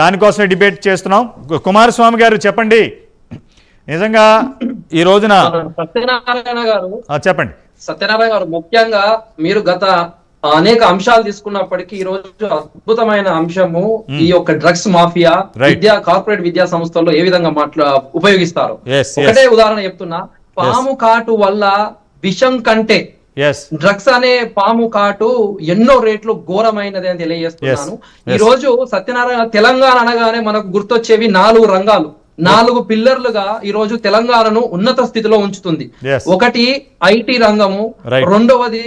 దానికోసమే డిబేట్ చేస్తున్నాం. కుమారస్వామి గారు చెప్పండి. నిజంగా ఈ రోజున సత్యనారాయణ గారు చెప్పండి. సత్యనారాయణ గారు ముఖ్యంగా మీరు గత అనేక అంశాలు తీసుకున్నప్పటికీ ఈ రోజు అద్భుతమైన అంశము ఈ యొక్క డ్రగ్స్ మాఫియా. విద్యా కార్పొరేట్ విద్యా సంస్థల్లో ఏ విధంగా మాట్లా ఉపయోగిస్తారు. ఒకటే ఉదాహరణ చెప్తున్నా. పాము కాటు వల్ల విషం కంటే డ్రగ్స్ అనే పాము కాటు ఎన్నో రేట్లు ఘోరమైనది అని తెలియజేస్తున్నాను. ఈ రోజు సత్యనారాయణ తెలంగాణ అనగానే మనకు గుర్తొచ్చేవి నాలుగు రంగాలు నాలుగు పిల్లర్లుగా ఈ రోజు తెలంగాణను ఉన్నత స్థితిలో ఉంచుతుంది. ఒకటి ఐటీ రంగము. రెండవది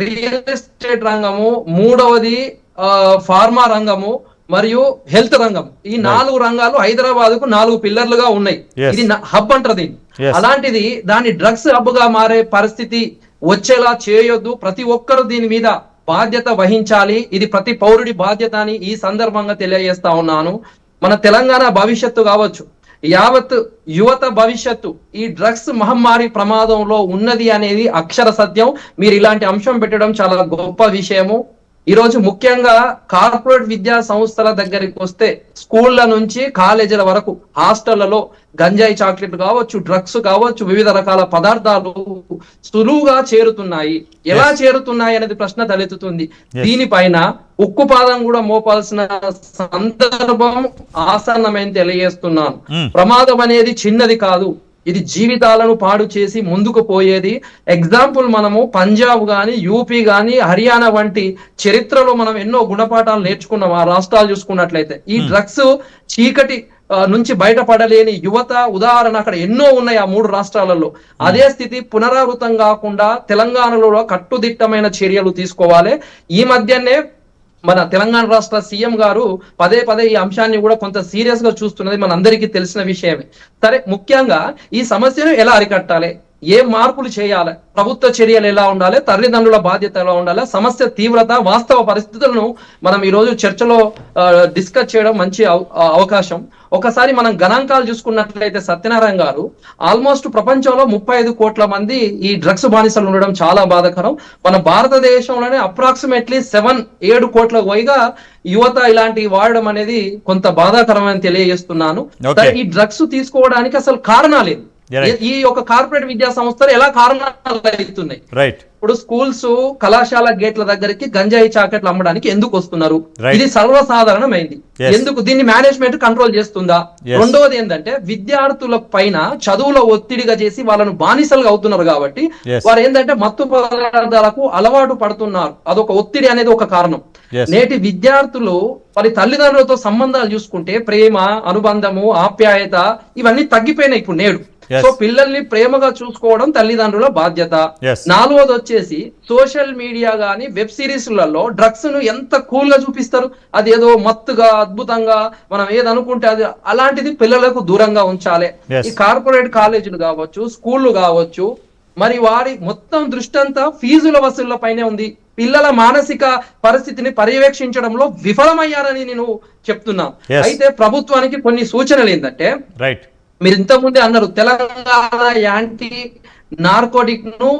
రియల్ ఎస్టేట్ రంగము మూడవది ఆ, ఫార్మా రంగము మరియు హెల్త్ రంగం ఈ నాలుగు రంగాలు హైదరాబాద్కు నాలుగు పిల్లర్లుగా ఉన్నాయి. ఇది హబ్ అంటారు దీన్ని. అలాంటిది దాని డ్రగ్స్ హబ్గా మారే పరిస్థితి వచ్చేలా చేయొద్దు. ప్రతి ఒక్కరు దీని మీద బాధ్యత వహించాలి. ఇది ప్రతి పౌరుడి బాధ్యత అని ఈ సందర్భంగా తెలియజేస్తా ఉన్నాను. మన తెలంగాణ భవిష్యత్తు కావచ్చు యావత్ యువత భవిష్యత్తు ఈ డ్రగ్స్ మహమ్మారి ప్రమాదంలో ఉన్నది అనేది అక్షర సత్యం. మీరు ఇలాంటి అంశం పెట్టడం చాలా గొప్ప విషయము. ఈ రోజు ముఖ్యంగా కార్పొరేట్ విద్యా సంస్థల దగ్గరికి వస్తే స్కూళ్ళ నుంచి కాలేజీల వరకు హాస్టళ్ళలో గంజాయి చాక్లెట్ కావచ్చు డ్రగ్స్ కావచ్చు వివిధ రకాల పదార్థాలు సులువుగా చేరుతున్నాయి. ఎలా చేరుతున్నాయి అనేది ప్రశ్న తలెత్తుతుంది. దీనిపైన ఉక్కుపాదం కూడా మోపాల్సిన సందర్భం ఆసన్నమైన తెలియజేస్తున్నాను. Hmm. ప్రమాదం అనేది చిన్నది కాదు. ఇది జీవితాలను పాడు చేసి ముందుకు పోయేది. ఎగ్జాంపుల్ మనము పంజాబ్ గాని యూపీ గాని హర్యానా వంటి చరిత్రలో మనం ఎన్నో గుణపాఠాలు నేర్చుకున్నాం ఆ రాష్ట్రాలు చూసుకున్నట్లయితే. ఈ డ్రగ్స్ చీకటి నుంచి బయటపడలేని యువత ఉదాహరణ అక్కడ ఎన్నో ఉన్నాయి ఆ మూడు రాష్ట్రాలలో. అదే స్థితి పునరావృతం కాకుండా తెలంగాణలో కట్టుదిట్టమైన చర్యలు తీసుకోవాలి. ఈ మధ్యనే మన తెలంగాణ రాష్ట్ర సీఎం గారు పదే పదే ఈ అంశాన్ని కూడా కొంత సీరియస్గా చూస్తున్నది మన అందరికీ తెలిసిన విషయమే. సరే ముఖ్యంగా ఈ సమస్యను ఎలా అరికట్టాలి? ఏ మార్పులు చేయాలి? ప్రభుత్వ చర్యలు ఎలా ఉండాలి? తల్లిదండ్రుల బాధ్యత ఎలా ఉండాలి? సమస్య తీవ్రత వాస్తవ పరిస్థితులను మనం ఈ రోజు చర్చలో డిస్కస్ చేయడం మంచి అవకాశం. ఒకసారి మనం గణాంకాలు చూసుకున్నట్లయితే సత్యనారాయణ గారు ఆల్మోస్ట్ ప్రపంచంలో ముప్పై ఐదు కోట్ల మంది ఈ డ్రగ్స్ బానిసలు ఉండడం చాలా బాధాకరం. మన భారతదేశంలోనే అప్రాక్సిమేట్లీ సెవెన్ ఏడు కోట్ల పైగా యువత ఇలాంటివి వాడడం అనేది కొంత బాధాకరమని తెలియజేస్తున్నాను. ఈ డ్రగ్స్ తీసుకోవడానికి అసలు కారణాలు ఏంటి? Yeah, right. ఈ యొక్క కార్పొరేట్ విద్యా సంస్థలు ఎలా కారణాలు అవుతున్నాయి రైట్ ఇప్పుడు స్కూల్స్ కళాశాల గేట్ల దగ్గరికి గంజాయి చాకెట్లు అమ్మడానికి ఎందుకు వస్తున్నారు. ఇది సర్వసాధారణమైంది. ఎందుకు దీన్ని మేనేజ్మెంట్ కంట్రోల్ చేస్తుందా. రెండవది ఏంటంటే విద్యార్థుల పైన చదువుల ఒత్తిడిగా చేసి వాళ్ళను బానిసలుగా అవుతున్నారు కాబట్టి. వారు ఏంటంటే మత్తు పదార్థాలకు అలవాటు పడుతున్నారు అదొక ఒత్తిడి అనేది ఒక కారణం. నేటి విద్యార్థులు వారి తల్లిదండ్రులతో సంబంధాలు చూసుకుంటే ప్రేమ అనుబంధము ఆప్యాయత ఇవన్నీ తగ్గిపోయినాయి ఇప్పుడు నేడు. సో పిల్లల్ని ప్రేమగా చూసుకోవడం తల్లిదండ్రుల బాధ్యత. నాలుగోది వచ్చేసి సోషల్ మీడియా గాని వెబ్ సిరీస్లలో డ్రగ్స్ను ఎంత కూల్గా చూపిస్తారు? అది ఏదో మత్తుగా అద్భుతంగా మనం ఏది అనుకుంటే అది అలాంటిది పిల్లలకు దూరంగా ఉంచాలి. ఈ కార్పొరేట్ కాలేజీలు కావచ్చు స్కూళ్ళు కావచ్చు మరి వారి మొత్తం దృష్టి అంతా ఫీజుల వసూళ్ళ పైనే ఉంది. పిల్లల మానసిక పరిస్థితిని పర్యవేక్షించడంలో విఫలమయ్యారని నేను చెప్తున్నా. Yes. అయితే ప్రభుత్వానికి కొన్ని సూచనలు ఏంటంటే రైట్ మీరు ఇంతకుముందే అన్నారు తెలంగాణ యాంటీ నార్కోటిక్ను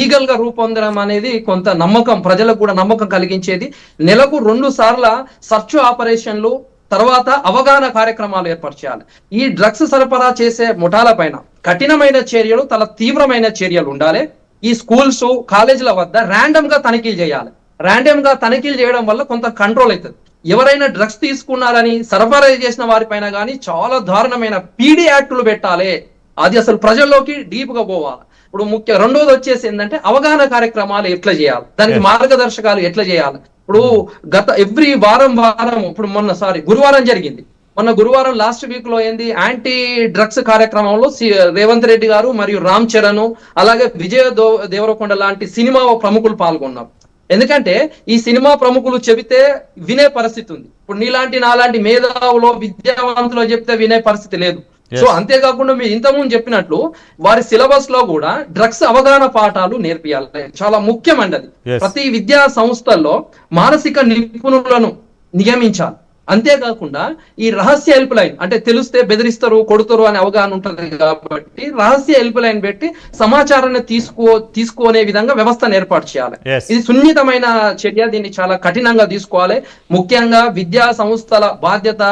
ఈగల్గా రూపొందడం అనేది కొంత నమ్మకం ప్రజలకు కూడా నమ్మకం కలిగించేది. నెలకు రెండు సార్ల సర్చ్ ఆపరేషన్లు తర్వాత అవగాహన కార్యక్రమాలు ఏర్పాటు చేయాలి. ఈ డ్రగ్స్ సరఫరా చేసే ముఠాల పైన కఠినమైన చర్యలు తల తీవ్రమైన చర్యలు ఉండాలి. ఈ స్కూల్స్ కాలేజీల వద్ద ర్యాండమ్గా తనిఖీలు చేయాలి. ర్యాండమ్గా తనిఖీలు చేయడం వల్ల కొంత కంట్రోల్ అవుతుంది. ఎవరైనా డ్రగ్స్ తీసుకున్నారని సరఫరా చేసిన వారిపైన కానీ చాలా దారుణమైన పీడీ యాక్టులు పెట్టాలి. అది అసలు ప్రజల్లోకి డీప్గా పోవాలి. ఇప్పుడు ముఖ్య రెండోది వచ్చేసి ఏంటంటే అవగాహన కార్యక్రమాలు ఎట్లా చేయాలి? దానికి. మార్గదర్శకాలు ఎట్లా చేయాలి? ఇప్పుడు గత ఎవ్రీ వారం వారం ఇప్పుడు మొన్న సారీ గురువారం జరిగింది. మొన్న గురువారం లాస్ట్ వీక్లో ఏంది? యాంటీ డ్రగ్స్ కార్యక్రమంలో సి- రేవంత్ రెడ్డి గారు మరియు రామ్ చరణ్ అలాగే విజయ దేవరకొండ లాంటి సినిమా ప్రముఖులు పాల్గొన్నారు. ఎందుకంటే ఈ సినిమా ప్రముఖులు చెబితే వినే పరిస్థితి ఉంది. ఇప్పుడు నీలాంటి నాలాంటి మేధావులో విద్యావంతులో చెప్తే వినే పరిస్థితి లేదు. సో అంతేకాకుండా మీరు ఇంతకుముందు చెప్పినట్లు వారి సిలబస్లో కూడా డ్రగ్స్ అవగాహన పాఠాలు నేర్పియాలి. చాలా ముఖ్యమండి అది Yes. ప్రతి విద్యా సంస్థల్లో మానసిక నిపుణులను నియమించాలి. అంతేకాకుండా ఈ రహస్య హెల్ప్ లైన్ అంటే తెలిస్తే బెదిరిస్తారు కొడుతారు అనే అవగాహన ఉంటది కాబట్టి రహస్య హెల్ప్ లైన్ పెట్టి సమాచారాన్ని తీసుకో తీసుకునే విధంగా వ్యవస్థను ఏర్పాటు చేయాలి. ఇది సున్నితమైన చర్య దీన్ని చాలా కఠినంగా తీసుకోవాలి. ముఖ్యంగా విద్యా సంస్థల బాధ్యత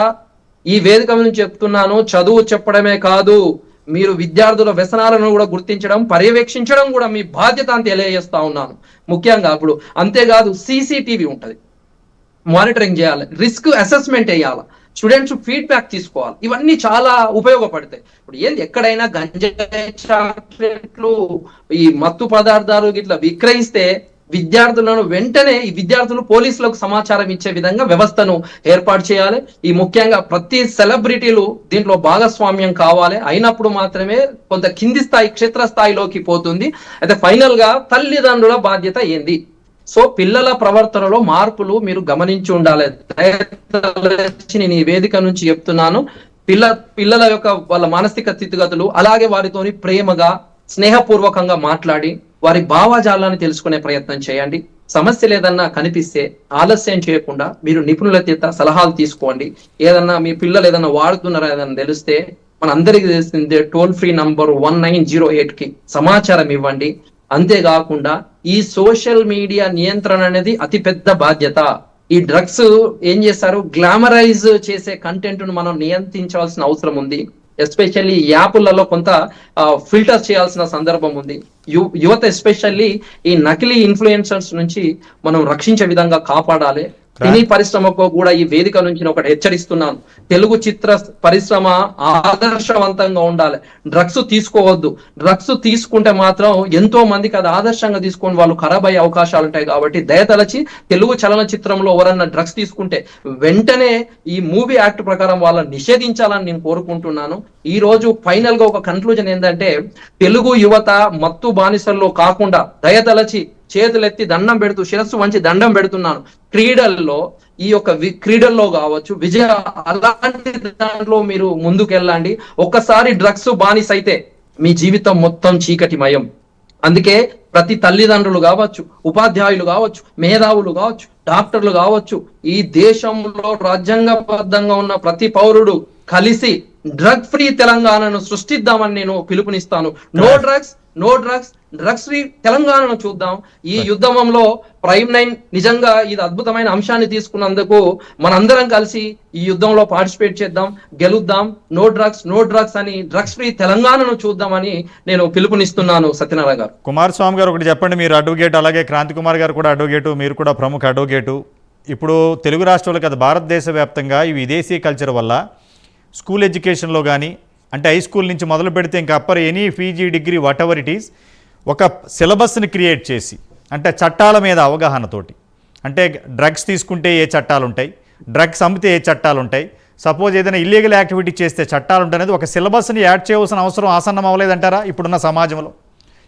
ఈ వేదిక నుంచి చెప్తున్నాను చదువు చెప్పడమే కాదు. మీరు విద్యార్థుల వ్యసనాలను కూడా గుర్తించడం పర్యవేక్షించడం కూడా మీ బాధ్యత అని తెలియజేస్తా ఉన్నాను. ముఖ్యంగా అప్పుడు అంతేకాదు సీసీటీవీ ఉంటది. మానిటరింగ్ చేయాలి. రిస్క్ అసెస్మెంట్ వేయాలి. స్టూడెంట్స్ ఫీడ్బ్యాక్ తీసుకోవాలి. ఇవన్నీ చాలా ఉపయోగపడతాయి. ఇప్పుడు ఏంది? ఎక్కడైనా గంజాయి చాక్లెట్లు ఈ మత్తు పదార్థాలు ఇట్లా విక్రయిస్తే విద్యార్థులను వెంటనే ఈ విద్యార్థులు పోలీసులకు సమాచారం ఇచ్చే విధంగా వ్యవస్థను ఏర్పాటు చేయాలి. ఈ ముఖ్యంగా ప్రతి సెలబ్రిటీలు దీంట్లో భాగస్వామ్యం కావాలి. అయినప్పుడు మాత్రమే కొంత కింది స్థాయి క్షేత్ర స్థాయిలోకి పోతుంది. అయితే ఫైనల్గా తల్లిదండ్రుల బాధ్యత ఏంది? సో పిల్లల ప్రవర్తనలో మార్పులు మీరు గమనించి ఉండాలి. దయచేసి నేను ఈ వేదిక నుంచి చెప్తున్నాను. పిల్ల పిల్లల యొక్క వాళ్ళ మానసిక స్థితిగతులు అలాగే వారితోని ప్రేమగా స్నేహపూర్వకంగా మాట్లాడి వారి భావజాలాన్ని తెలుసుకునే ప్రయత్నం చేయండి. సమస్య లేదన్నా కనిపిస్తే ఆలస్యం చేయకుండా మీరు నిపుణుల చేత సలహాలు తీసుకోండి. ఏదన్నా మీ పిల్లలు ఏదన్నా వాడుతున్నారా ఏదన్నా తెలిస్తే మన అందరికీ తెలిసిందే toll free number one nine zero ఎయిట్కి సమాచారం ఇవ్వండి. అంతేకాకుండా ఈ సోషల్ మీడియా నియంత్రణ అనేది అతి పెద్ద బాధ్యత. ఈ డ్రగ్స్ ఏం చేస్తారు? గ్లామరైజ్ చేసే కంటెంట్ను మనం నియంత్రించాల్సిన అవసరం ఉంది. ఎస్పెషల్లీ యాప్లలో కొంత ఫిల్టర్ చేయాల్సిన సందర్భం ఉంది. యు- యువత ఎస్పెషల్లీ ఈ నకిలీ ఇన్ఫ్లుయెన్సర్స్ నుంచి మనం రక్షించే విధంగా కాపాడాలి. సినీ పరిశ్రమకు కూడా ఈ వేదిక నుంచి ఒకటి హెచ్చరిస్తున్నాను. తెలుగు చిత్ర పరిశ్రమ ఆదర్శవంతంగా ఉండాలి. డ్రగ్స్ తీసుకోవద్దు. డ్రగ్స్ తీసుకుంటే మాత్రం ఎంతో మందికి అది ఆదర్శంగా తీసుకొని వాళ్ళు ఖరాబ్ అయ్యే అవకాశాలు ఉంటాయి కాబట్టి దయతలచి తెలుగు చలనచిత్రంలో ఎవరన్నా డ్రగ్స్ తీసుకుంటే వెంటనే ఈ మూవీ యాక్ట్ ప్రకారం వాళ్ళని నిషేధించాలని నేను కోరుకుంటున్నాను. ఈ రోజు ఫైనల్గా ఒక కన్క్లూజన్ ఏంటంటే తెలుగు యువత మత్తు బానిసల్లో కాకుండా దయతలచి చేతులెత్తి దండం పెడుతూ శిరస్సు వంచి దండం పెడుతున్నాను. క్రీడల్లో ఈ యొక్క క్రీడల్లో కావచ్చు విజయ అలాంటి దాంట్లో మీరు ముందుకెళ్ళండి. ఒక్కసారి డ్రగ్స్ బానిస అయితే మీ జీవితం మొత్తం చీకటిమయం. అందుకే ప్రతి తల్లిదండ్రులు కావచ్చు ఉపాధ్యాయులు కావచ్చు మేధావులు కావచ్చు డాక్టర్లు కావచ్చు ఈ దేశంలో రాజ్యాంగబద్ధంగా ఉన్న ప్రతి పౌరుడు కలిసి డ్రగ్ ఫ్రీ తెలంగాణను సృష్టిద్దామని నేను పిలుపునిస్తాను. No drugs no drugs drugs free తెలంగాణను చూద్దాం. ఈ యుద్ధంలో ప్రైమ్ నైన్ నిజంగా ఇది అద్భుతమైన అంశాన్ని తీసుకున్నందుకు మనందరం కలిసి ఈ యుద్ధంలో పార్టిసిపేట్ చేద్దాం గెలుద్దాం. నో డ్రగ్స్ నో డ్రగ్స్ అని డ్రగ్స్ ఫ్రీ తెలంగాణను చూద్దామని నేను పిలుపునిస్తున్నాను సత్యనారాయణ గారు. కుమారస్వామి గారు ఒకటి చెప్పండి మీరు అడ్వకేట్ అలాగే క్రాంతి కుమార్ గారు కూడా అడ్వకేటు మీరు కూడా ప్రముఖ అడ్వకేటు. ఇప్పుడు తెలుగు రాష్ట్రాలు కదా భారతదేశ వ్యాప్తంగా ఈ విదేశీ కల్చర్ వల్ల స్కూల్ ఎడ్యుకేషన్లో కానీ అంటే హై స్కూల్ నుంచి మొదలు పెడితే ఇంకా upper any PG degree whatever it is ఒక సిలబస్ని క్రియేట్ చేసి అంటే చట్టాల మీద అవగాహనతోటి అంటే డ్రగ్స్ తీసుకుంటే ఏ చట్టాలు ఉంటాయి? డ్రగ్స్ అమ్మితే ఏ చట్టాలు ఉంటాయి? సపోజ్ ఏదైనా ఇల్లీగల్ యాక్టివిటీ చేస్తే చట్టాలు ఉంటాయి అనేది ఒక సిలబస్ని యాడ్ చేయవలసిన అవసరం ఆసన్నం అవ్వలేదంటారా ఇప్పుడున్న సమాజంలో?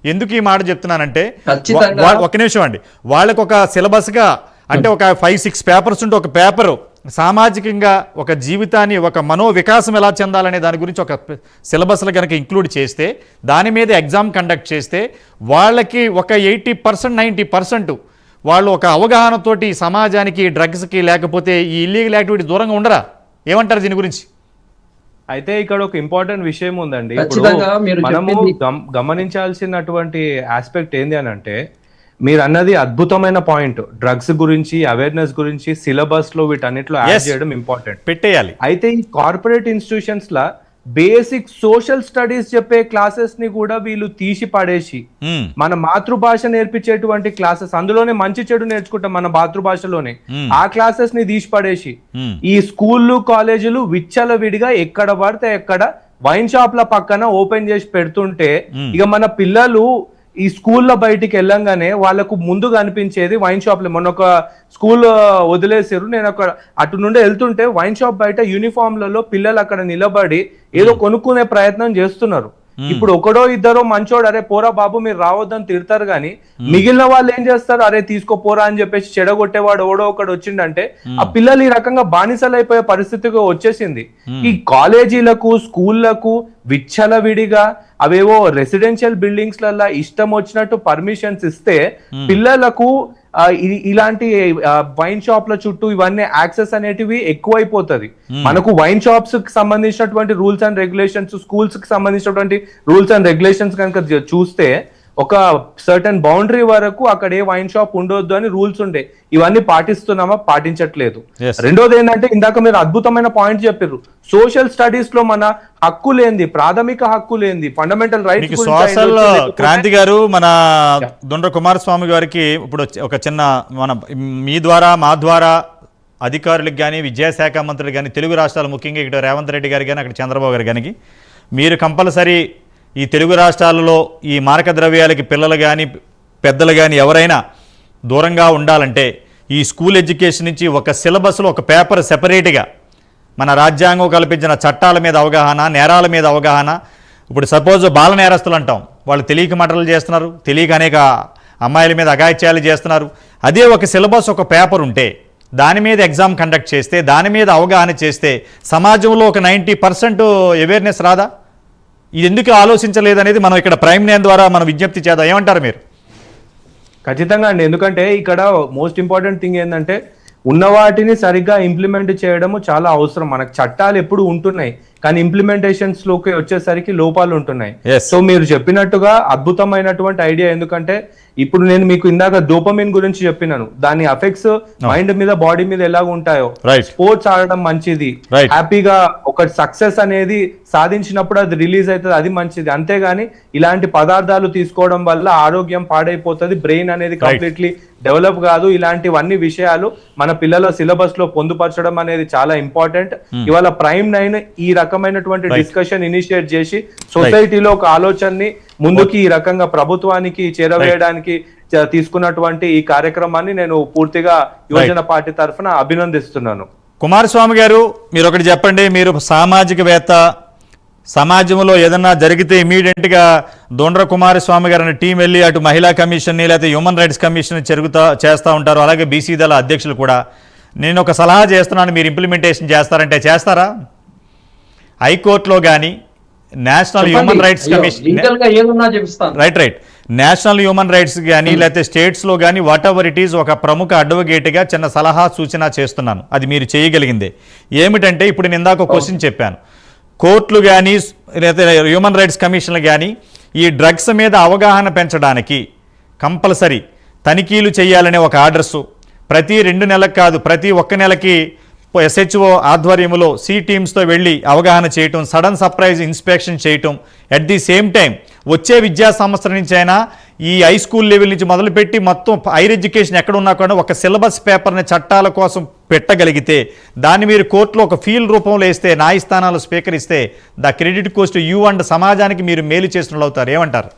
ఎందుకు ఈ మాట చెప్తున్నానంటే ఒక నిమిషం అండి. వాళ్ళకు ఒక సిలబస్గా అంటే ఒక ఫైవ్ సిక్స్ పేపర్స్ ఉంటే ఒక పేపరు సామాజికంగా ఒక జీవితాన్ని ఒక మనో వికాసం ఎలా చెందాలనే దాని గురించి ఒక సిలబస్లో కనుక ఇంక్లూడ్ చేస్తే దాని మీద ఎగ్జామ్ కండక్ట్ చేస్తే వాళ్ళకి ఒక ఎయిటీ పర్సెంట్ నైంటీ పర్సెంట్ వాళ్ళు ఒక అవగాహనతోటి సమాజానికి డ్రగ్స్కి లేకపోతే ఈ ఇల్లీగల్ యాక్టివిటీ దూరంగా ఉండరా? ఏమంటారు దీని గురించి? అయితే ఇక్కడ ఒక ఇంపార్టెంట్ విషయం ఉందండి. ఇప్పుడు ఖచ్చితంగా మీరు మనము గమనించాల్సినటువంటి ఆస్పెక్ట్ ఏంది అని అంటే మీరు అన్నది అద్భుతమైన పాయింట్ డ్రగ్స్ గురించి అవేర్నెస్ గురించి సిలబస్లో వీటన్నిటిలో యాడ్. చేయడం ఇంపార్టెంట్ పెట్టేయాలి అయితే ఈ కార్పొరేట్ ఇన్స్టిట్యూషన్స్ లా బేసిక్ సోషల్ స్టడీస్ చెప్పే క్లాసెస్ని కూడా వీళ్ళు తీసి పడేసి మ్మ్. మన మాతృభాష నేర్పించేటువంటి క్లాసెస్ అందులోనే మంచి చెడు నేర్చుకుంటాం మన మాతృభాషలోనే Hmm. ఆ క్లాసెస్ని తీసి పడేసి మ్మ్. ఈ స్కూళ్ళు కాలేజీలు విచ్చల విడిగా ఎక్కడ పడితే ఎక్కడ వైన్ షాప్ల పక్కన ఓపెన్ చేసి పెడుతుంటే Hmm. ఇక మన పిల్లలు ఈ స్కూల్లో బయటికి వెళ్ళంగానే వాళ్ళకు ముందు కనిపించేది వైన్ షాప్లో. మొన్న ఒక స్కూల్ వదిలేసారు నేను ఒక అటు నుండి వెళ్తుంటే వైన్ షాప్ బయట యూనిఫామ్లలో పిల్లలు అక్కడ నిలబడి ఏదో కొనుక్కునే ప్రయత్నం చేస్తున్నారు. ఇప్పుడు ఒకడో ఇద్దరో మంచోడు అరే పోరా బాబు మీరు రావద్దని తిడతారు కానీ మిగిలిన వాళ్ళు ఏం చేస్తారు? అరే తీసుకో పోరా అని చెప్పేసి చెడగొట్టేవాడు ఎవడో ఒకడు వచ్చిండంటే ఆ పిల్లలు ఈ రకంగా బానిసలు అయిపోయే పరిస్థితిగా వచ్చేసింది ఈ కాలేజీలకు స్కూళ్ళకు విచ్చలవిడిగా అవేవో రెసిడెన్షియల్ బిల్డింగ్స్ లల్లా ఇష్టం వచ్చినట్టు పర్మిషన్స్ ఇస్తే పిల్లలకు ఇలాంటి వైన్ షాప్ల చుట్టూ ఇవన్నీ యాక్సెస్ అనేటివి ఎక్కువైపోతది. మనకు వైన్ షాప్స్కి సంబంధించినటువంటి రూల్స్ అండ్ రెగ్యులేషన్స్ స్కూల్స్కి సంబంధించినటువంటి రూల్స్ అండ్ రెగ్యులేషన్స్ కనుక చూస్తే ఒక సర్టన్ బౌండరీ వరకు అక్కడ ఏ వైన్ షాప్ ఉండొద్దు అని రూల్స్ ఉండే. ఇవన్నీ పాటిస్తున్నామా? పాటించట్లేదు. రెండోది ఏంటంటే ఇందాక మీరు అద్భుతమైన పాయింట్ చెప్పారు సోషల్ స్టడీస్లో మన హక్కు లేంది ప్రాథమిక హక్కు లేంది ఫండమెంటల్ రైట్స్ సోషల్ క్రాంతి గారు మన దొండ్ర కుమారస్వామి గారికి ఇప్పుడు ఒక చిన్న మన మీ ద్వారా మా ద్వారా అధికారులకు కానీ విద్యాశాఖ మంత్రులు కానీ తెలుగు రాష్ట్రాలు ముఖ్యంగా ఇక్కడ రేవంత్ రెడ్డి గారు కానీ అక్కడ చంద్రబాబు గారు కానీ మీరు కంపల్సరీ ఈ తెలుగు రాష్ట్రాలలో ఈ మారక ద్రవ్యాలకి పిల్లలు కానీ పెద్దలు కానీ ఎవరైనా దూరంగా ఉండాలంటే ఈ స్కూల్ ఎడ్యుకేషన్ నుంచి ఒక సిలబస్లో ఒక పేపర్ సెపరేట్గా మన రాజ్యాంగం కల్పించిన చట్టాల మీద అవగాహన నేరాల మీద అవగాహన. ఇప్పుడు సపోజ్ బాల నేరస్తులు అంటాం. వాళ్ళు తెలియక మటలు చేస్తున్నారు తెలియక అనేక అమ్మాయిల మీద అఘాయిత్యాలు చేస్తున్నారు. అదే ఒక సిలబస్ ఒక పేపర్ ఉంటే దాని మీద ఎగ్జామ్ కండక్ట్ చేస్తే దాని మీద అవగాహన చేస్తే సమాజంలో ఒక నైంటీ పర్సెంట్ అవేర్నెస్ రాదా? ఇది ఎందుకు ఆలోచించలేదనేది మనం ఇక్కడ ప్రైమ్ నేమ్ ద్వారా మనం విజ్ఞప్తి చేద్దాం. ఏమంటారు మీరు? ఖచ్చితంగా అండి. ఎందుకంటే ఇక్కడ మోస్ట్ ఇంపార్టెంట్ థింగ్ ఏంటంటే ఉన్న వాటిని సరిగ్గా ఇంప్లిమెంట్ చేయడము చాలా అవసరం. మనకు చట్టాలు ఎప్పుడు ఉంటున్నాయి. కానీ ఇంప్లిమెంటేషన్స్లోకి వచ్చేసరికి లోపాలు ఉంటున్నాయి. సో మీరు చెప్పినట్టుగా అద్భుతమైనటువంటి ఐడియా ఎందుకంటే ఇప్పుడు నేను మీకు ఇందాక డోపమిన్ గురించి చెప్పినాను. దాని అఫెక్ట్స్ మైండ్ మీద బాడీ మీద ఎలాగ ఉంటాయో. రైట్ స్పోర్ట్స్ ఆడడం మంచిది. హ్యాపీగా ఒక సక్సెస్ అనేది సాధించినప్పుడు అది రిలీజ్ అవుతుంది అది మంచిది. అంతేగాని ఇలాంటి పదార్థాలు తీసుకోవడం వల్ల ఆరోగ్యం పాడైపోతుంది బ్రెయిన్ అనేది కంప్లీట్లీ డెవలప్ కాదు. ఇలాంటివన్నీ విషయాలు మన పిల్లల సిలబస్లో పొందుపరచడం అనేది చాలా ఇంపార్టెంట్ ఇవాళ ప్రైమ్ నైన్ ఈ రకమైనటువంటి. డిస్కషన్ ఇనిషియేట్ చేసి సొసైటీలో ఒక ఆలోచనని ముందుకి ఈ రకంగా ప్రభుత్వానికి చేరవేయడానికి తీసుకున్నటువంటి ఈ కార్యక్రమాన్ని నేను పూర్తిగా యువజన పార్టీ తరఫున అభినందిస్తున్నాను. కుమారస్వామి గారు మీరు ఒకటి చెప్పండి మీరు సామాజికవేత్త సమాజంలో ఏదన్నా జరిగితే ఇమీడియట్గా దొండ్ర కుమారస్వామి గారు అనే టీం వెళ్ళి అటు మహిళా కమిషన్ని లేకపోతే హ్యూమన్ రైట్స్ కమిషన్ జరుగుతా చేస్తూ ఉంటారు. అలాగే బీసీ దళ అధ్యక్షులు కూడా. నేను ఒక సలహా చేస్తున్నాను మీరు ఇంప్లిమెంటేషన్ చేస్తారంటే చేస్తారా? హైకోర్టులో కానీ national human rights commission right right. National human rights కానీ లేకపోతే స్టేట్స్లో కానీ వాట్ ఎవర్ ఇట్ ఈస్ ఒక ప్రముఖ అడ్వకేట్గా చిన్న సలహా సూచన చేస్తున్నాను. అది మీరు చేయగలిగిందే. ఏమిటంటే ఇప్పుడు నేను ఇందాక క్వశ్చన్ చెప్పాను. కోర్టులు కానీ లేకపోతే హ్యూమన్ రైట్స్ కమిషన్లు కానీ ఈ డ్రగ్స్ మీద అవగాహన పెంచడానికి కంపల్సరీ తనిఖీలు చేయాలనే ఒక ఆర్డర్సు. ప్రతి రెండు నెలలకు కాదు ప్రతి ఒక్క నెలకి ఎస్హెచ్ఓ ఆధ్వర్యంలో సి టీమ్స్తో వెళ్ళి అవగాహన చేయటం సడన్ సర్ప్రైజ్ ఇన్స్పెక్షన్ చేయటం అట్ ది సేమ్ టైం వచ్చే విద్యా సంవత్సరం నుంచి అయినా ఈ హై స్కూల్ లెవెల్ నుంచి మొదలుపెట్టి మొత్తం హైర్ ఎడ్యుకేషన్ ఎక్కడ ఉన్నా కూడా ఒక సిలబస్ పేపర్ని చట్టాల కోసం పెట్టగలిగితే దాన్ని మీరు కోర్టులో ఒక ఫీల్ రూపంలో వేస్తే న్యాయస్థానాలు స్వీకరిస్తే the credit goes to you and సమాజానికి మీరు మేలు చేసిన అవుతారు ఏమంటారు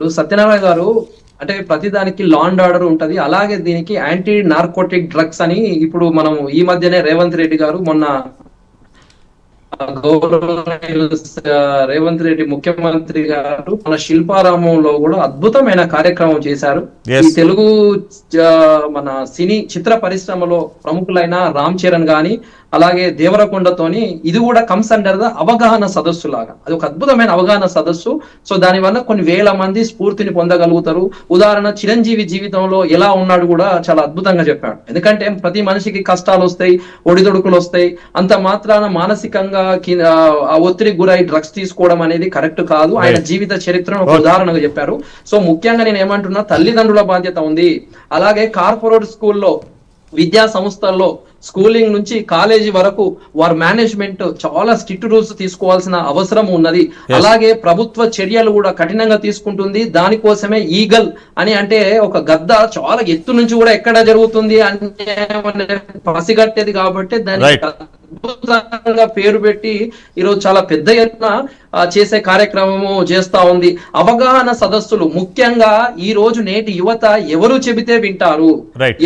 సత్యనారాయణ గారు అంటే ప్రతిదానికి లా అండ్ ఆర్డర్ ఉంటది అలాగే దీనికి యాంటీ నార్కోటిక్ డ్రగ్స్ అని ఇప్పుడు మనం ఈ మధ్యనే రేవంత్ రెడ్డి గారు మొన్న రేవంత్ రెడ్డి ముఖ్యమంత్రి గారు మన శిల్పారామంలో కూడా అద్భుతమైన కార్యక్రమం చేశారు. ఈ తెలుగు మన సినీ చిత్ర పరిశ్రమలో ప్రముఖులైన రామ్ చరణ్ గాని అలాగే దేవరకొండతోని ఇది కూడా కమ్స్ అండర్ ద అవగాహన సదస్సు లాగా అది ఒక అద్భుతమైన అవగాహన సదస్సు. సో దాని వల్ల కొన్ని వేల మంది స్ఫూర్తిని పొందగలుగుతారు. ఉదాహరణ చిరంజీవి జీవితంలో ఎలా ఉన్నాడు కూడా చాలా అద్భుతంగా చెప్పాడు. ఎందుకంటే ప్రతి మనిషికి కష్టాలు వస్తాయి ఒడిదొడుకులు వస్తాయి. అంత మాత్రాన మానసికంగా ఆ ఒత్తిడికి గురై డ్రగ్స్ తీసుకోవడం అనేది కరెక్ట్ కాదు. ఆయన. జీవిత చరిత్రను ఒక ఉదాహరణగా చెప్పారు. సో ముఖ్యంగా నేను ఏమంటున్నా తల్లిదండ్రుల బాధ్యత ఉంది. అలాగే కార్పొరేట్ స్కూల్లో విద్యా సంస్థల్లో స్కూలింగ్ నుంచి కాలేజీ వరకు వారి మేనేజ్మెంట్ చాలా స్ట్రిక్ట్ రూల్స్ తీసుకోవాల్సిన అవసరం ఉన్నది. అలాగే ప్రభుత్వ చర్యలు కూడా కఠినంగా తీసుకుంటుంది. దానికోసమే ఈగల్ అని అంటే ఒక గద్ద చాలా ఎత్తు నుంచి కూడా ఎక్కడ జరుగుతుంది అంటే పసిగట్టేది కాబట్టి Right. అద్భుతంగా పేరు పెట్టి ఈరోజు చాలా పెద్ద ఎత్తున చేసే కార్యక్రమము చేస్తా ఉంది అవగాహన సదస్సులు ముఖ్యంగా ఈ రోజు నేటి యువత ఎవరు చెబితే వింటారు.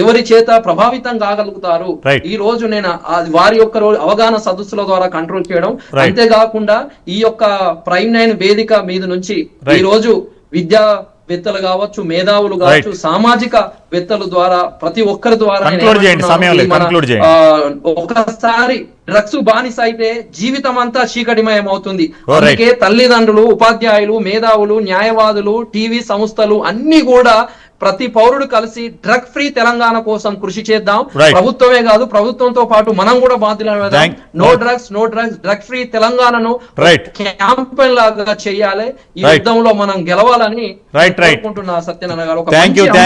ఎవరి చేత ప్రభావితం కాగలుగుతారు. ఈ రోజు నేను వారి యొక్క అవగాహన సదస్సుల ద్వారా కంట్రోల్ చేయడం. అంతేకాకుండా ఈ యొక్క ప్రైమ్ నైన్ వేదిక మీద నుంచి. ఈ రోజు విద్యావేత్తలు కావచ్చు మేధావులు కావచ్చు సామాజిక వేత్తల ద్వారా ప్రతి ఒక్కరి ద్వారా ఒకసారి డ్రగ్స్ బానిస అయితే జీవితం అంతా చీకటిమయం అవుతుంది. అందుకే తల్లిదండ్రులు ఉపాధ్యాయులు మేధావులు న్యాయవాదులు టీవీ సంస్థలు అన్ని కూడా ప్రతి పౌరుడు కలిసి డ్రగ్ ఫ్రీ తెలంగాణ కోసం కృషి చేద్దాం. ప్రభుత్వమే కాదు ప్రభుత్వంతో పాటు మనం కూడా బాధ్యులు Thank- no drugs no drugs drug free తెలంగాణను. క్యాంపెయిన్ లాగా చేయాలి ఈ. యుద్ధంలో మనం గెలవాలని. కోరుకుంటున్నా సత్యనారాయణ గారు